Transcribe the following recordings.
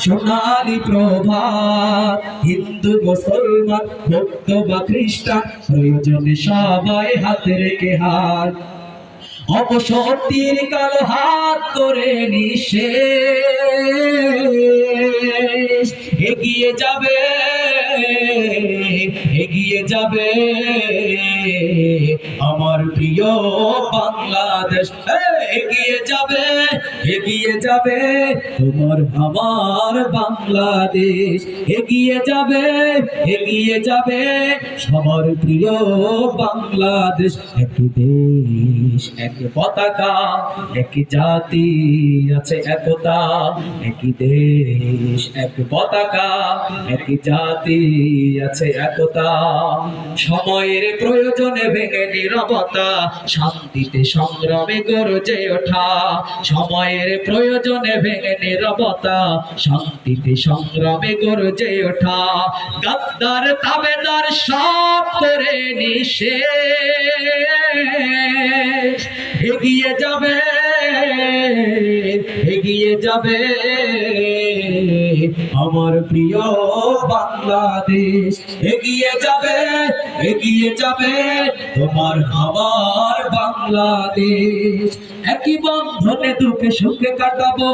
সোনালি প্রভাত, হিন্দু, মুসলমান, ভক্ত বা খ্রিস্টান, প্রয়োজনে সবাই হাতে রেখে হাত। অবসরটির কাল হাত করে নিশে এগিয়ে যাবে এগিয়ে যাবে। আমার প্রিয় বাংলাদেশ এগিয়ে যাবে এগিয়ে যাবে। তোমার আমার বাংলাদেশ, এগিয়ে যাবে এগিয়ে যাবে। সবার প্রিয় বাংলাদেশ, একটি দেশ, এক পতাকা, এক জাতি আছে একতা। একই দেশ, এক পতাকা, এক জাতি আছে একতা। সময়ের প্রয়োজনে ভেঙে নিরবতা, শান্তিতে সংগ্রামে গরজে ওঠা। সময়ের প্রয়োজনে ভেঙে নিরবতা, শান্তিতে সংগ্রামে গরজে ওঠা। গাদ্দার তাবেদার সব করে নিশেষ এগিয়ে যাবে এগিয়ে যাবে। আমার প্রিয় বাংলাদেশ, এগিয়ে যাবে এগিয়ে যাবে তোমার আমার বাংলাদেশ। একই বন্ধনে দুঃখে সুখে কাটাবো,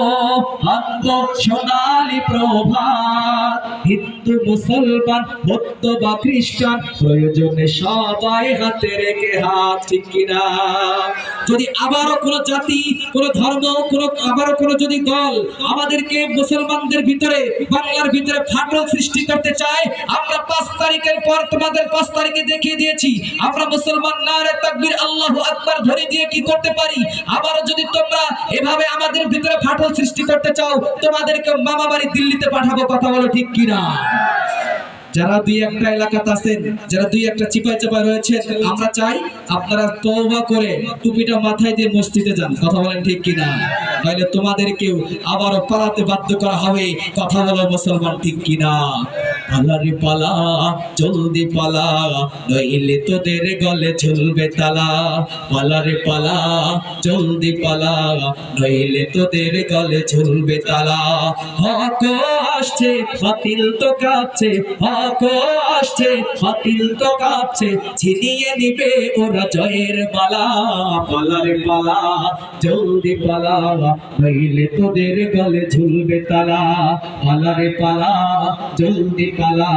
আনব সোনালি প্রভাত। হিন্দু, মুসলমান, বৌদ্ধ বা খ্রিস্টান, প্রয়োজনে সবাই হাতে রেখে হাত ঠিক কিনা। যদি আবারও কোনো জাতি, কোনো ধর্ম, কোনো, আবারও কোনো যদি দল আমাদেরকে মুসলমানদের ভিতরে, বাংলার ভিতরে ফাটল সৃষ্টি করতে চায়, আমরা পাঁচ তারিখের পর তোমাদের পাঁচ তারিখে দেখিয়ে দিয়েছি, আমরা মুসলমান না রে তাকবীর আল্লাহু আকবার ধরে দিয়ে কি করতে পারি? আবারও যদি তোমরা এভাবে আমাদের ভিতরে ফাটল সৃষ্টি করতে চাও, তোমাদেরকে মামা বাড়ি দিল্লিতে পাঠাবো, কথা বলো ঠিক কিনা? যারা দুই একটা এলাকাতে আছেন, যারা দুই একটা চিপায় চাপায় রয়েছে আমরা চাই আপনারা তওবা করে টুপিটা মাথায় দিয়ে মসজিদে যান। কথা বলেন ঠিক কিনা? নইলে তোমাদেরকেও আবারও পালাতে বাধ্য করা হবে। কথা বলো মুসলমান ঠিক কিনা? পালারে পালা, জলদি পালা, নইলে তোদের গলে ঝুলবে তালা। পালারে পালা, জলদি পালা, নইলে তোদের গলে ঝুলবে তালা। হক আসছে, বাতিল তো কাঁপছে, হক আসছে, বাতিল তো কাঁপছে, ছিনিয়ে নিবে ওরা জয়ের পালা পালারে পালা, জলদি পালা, নইলে তোদের গলে ঝুলবে তালা। পালারে পালা, জলদি পালা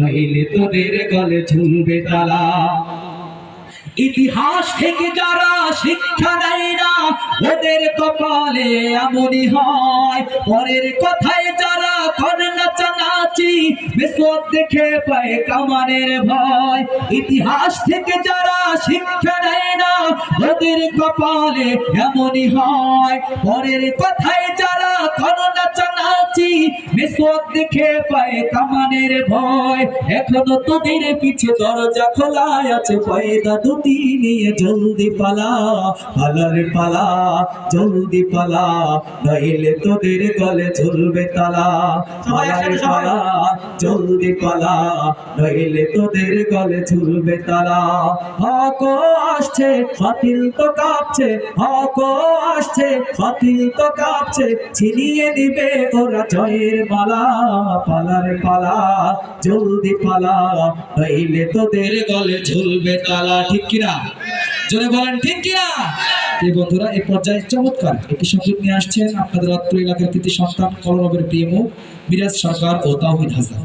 নইলে তোদের গলে ঝুলবে তালা। ইতিহাস থেকে যারা শিক্ষা দেয় না, ওদের কপালে এমনই হয়। পরের কথায় যারা করে নাচানাচি বেসত দেখে পায় কামানের ভয়। ইতিহাস থেকে যারা শিক্ষা দেয় না ওদের কপালে এমনই হয়। পরের কথায় যারা করে নাচানাচি বেসত দেখে পায় কামানের ভয়। এখনও তোদের পিছে দরজা খোলা আছে পয়দা দুটি নিয়ে জলদি পালা পালারে পালা জলদি পালা নইলে তোদের গলে ঝুলবে তালা। পালারে পালা জলদি পালা, নইলে তোদের গলে ঝুলবে তালা। হক আসছে, বাতিল তো কাঁপছে, হক আসছে, বাতিল তো কাঁপছে, ছিনিয়ে দিবে ওরা জয়ের মালা, পালারে পালা, জলদি পালা, নইলে তোদের গলে ঝুলবে তালা। ঠিক কিনা? জোরে বলেন, ঠিক কিনা? এই বন্ধুরা, এই পর্যায়ে চমৎকার একটি সংযোগ নিয়ে আসছেন আপনাদের অত্র এলাকার কৃতি সন্তান কলরবের প্রিয়মু বিরাজ সরকার ও তাহিদ হাসান।